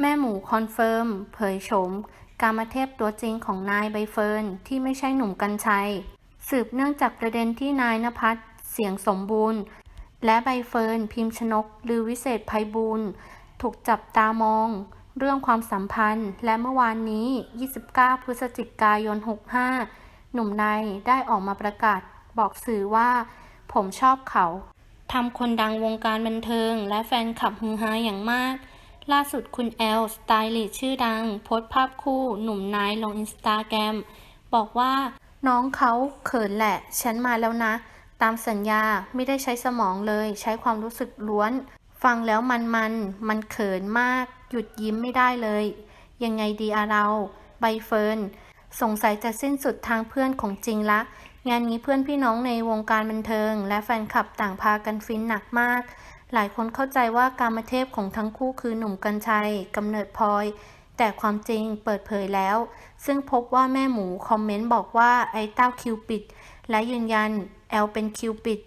แม่หมูคอนเฟิร์มเผยโฉมกามเทพตัวจริงของนายใบเฟิร์นที่ไม่ใช่หนุ่มกัญชัย สืบเนื่องจากประเด็นที่นายนภัสเสียงสมบูรณ์ และใบเฟิร์นพิมพ์ชนกลือวิเศษไพบูลย์ถูกจับตามอง เรื่องความสัมพันธ์และเมื่อวานนี้ 29 พฤศจิกายน 65 หนุ่มนายได้ออกมาประกาศ บอกสื่อว่า ผมชอบเขาทำคนดังวงการบันเทิงและแฟนคลับฮือฮาอย่างมาก ล่าสุดคุณแอล สไตลิสชื่อดัง โพสภาพคู่หนุ่มนายลงอินสตาแกรมบอกว่า น้องเขาเขินแหละ ฉันมาแล้วนะ ตามสัญญาไม่ได้ใช้สมองเลย ใช้ความรู้สึกล้วน ฟังแล้วมันมัน มันเขินมาก หยุดยิ้มไม่ได้เลย ยังไงดีอะเรา ใบเฟิร์นสงสัยจะสิ้นสุดทางเพื่อนของจริงละ งานนี้เพื่อนพี่น้องในวงการบันเทิง และแฟนคลับต่างพากันฟินหนักมาก หลายคนเข้าใจว่ากามเทพของทั้งคู่คือหนุ่มกัญชัยกำเนิดพลอย แต่ความจริงเปิดเผยแล้ว ซึ่งพบว่าแม่หมูคอมเมนต์บอกว่าไอ้เต้าคิวปิด และยืนยันแอลเป็นคิวปิด